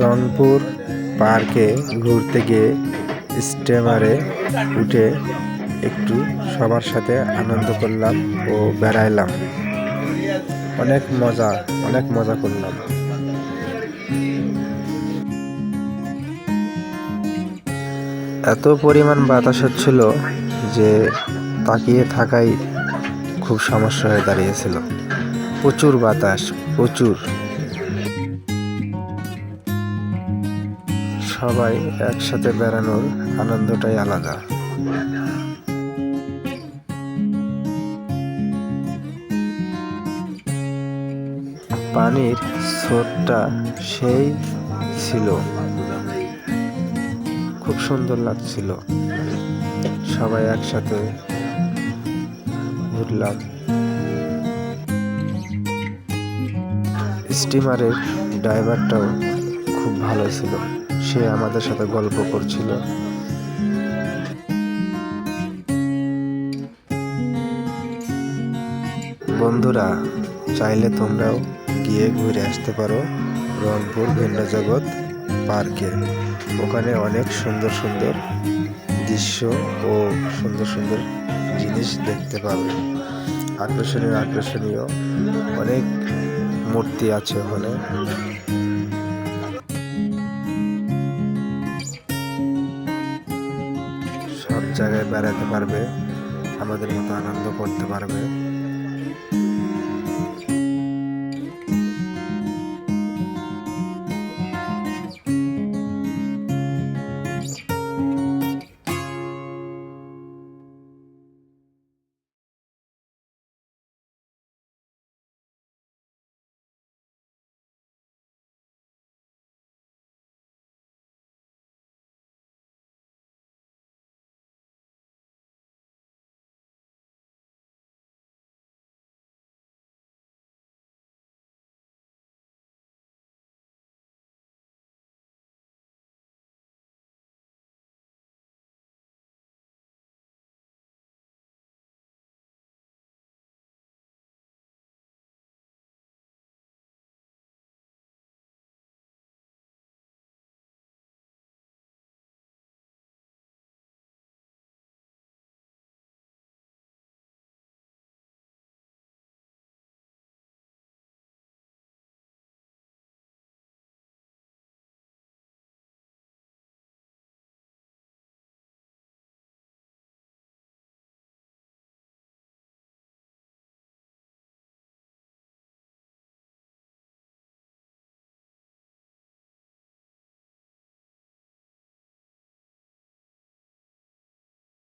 রংপুর পার্কে ঘুরতে গিয়ে স্টেমারে উঠে একটু সবার সাথে আনন্দ করলাম ও বেড়াইলাম। অনেক মজা অনেক মজা করলাম। এত পরিমাণ বাতাস হচ্ছিল যে তাকিয়ে থাকাই খুব সমস্যা হয়ে দাঁড়িয়েছিল। প্রচুর বাতাস, প্রচুর। সবাই একসাথে বেড়ানোর আনন্দটাই আলাদা। পানির স্রোতটা সেই ছিল। খুব সুন্দর লাগছিল। সবাই একসাথে ঘুরলাম। স্টিমারের ড্রাইভারটাও খুব ভালো ছিল। সে আমাদের সাথে গল্প করছিল। বন্ধুরা, চাইলে তোমরাও গিয়ে ঘুরে আসতে পারো রংপুর ভিন্ন জগৎ পার্কে। ওখানে অনেক সুন্দর সুন্দর দৃশ্য ও সুন্দর সুন্দর জিনিস দেখতে পাবে। আকর্ষণীয় আকর্ষণীয় অনেক মূর্তি আছে ওখানে। জায়গায় বেড়াতে পারবে আমাদের মতো আনন্দ করতে পারবে।